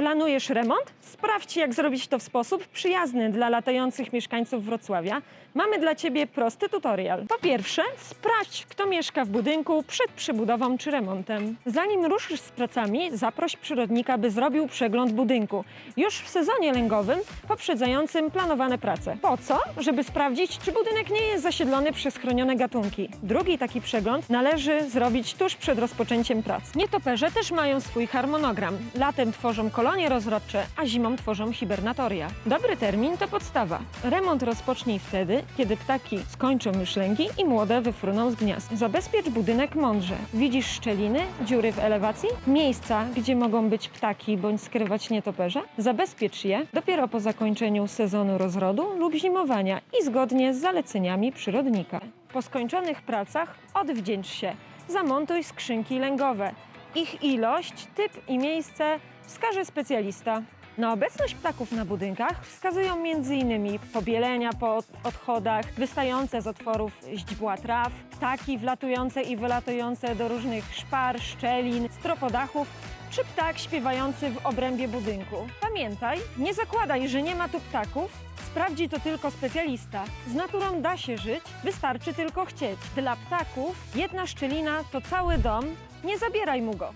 Planujesz remont? Sprawdź, jak zrobić to w sposób przyjazny dla latających mieszkańców Wrocławia. Mamy dla Ciebie prosty tutorial. Po pierwsze, sprawdź, kto mieszka w budynku przed przebudową czy remontem. Zanim ruszysz z pracami, zaproś przyrodnika, by zrobił przegląd budynku. Już w sezonie lęgowym poprzedzającym planowane prace. Po co? Żeby sprawdzić, czy budynek nie jest zasiedlony przez chronione gatunki. Drugi taki przegląd należy zrobić tuż przed rozpoczęciem prac. Nietoperze też mają swój harmonogram. Latem tworzą kolonie rozrodcze, a zimą tworzą hibernatoria. Dobry termin to podstawa. Remont rozpocznij wtedy, kiedy ptaki skończą już lęgi i młode wyfruną z gniazd. Zabezpiecz budynek mądrze. Widzisz szczeliny, dziury w elewacji? Miejsca, gdzie mogą być ptaki bądź skrywać nietoperze? Zabezpiecz je dopiero po zakończeniu sezonu rozrodu lub zimowania i zgodnie z zaleceniami przyrodnika. Po skończonych pracach odwdzięcz się. Zamontuj skrzynki lęgowe. Ich ilość, typ i miejsce wskaże specjalista. Na obecność ptaków na budynkach wskazują m.in. pobielenia po od- odchodach, wystające z otworów źdźbła traw, ptaki wlatujące i wylatujące do różnych szpar, szczelin, stropodachów, czy ptak śpiewający w obrębie budynku. Pamiętaj, nie zakładaj, że nie ma tu ptaków, sprawdzi to tylko specjalista. Z naturą da się żyć, wystarczy tylko chcieć. Dla ptaków jedna szczelina to cały dom, nie zabieraj mu go.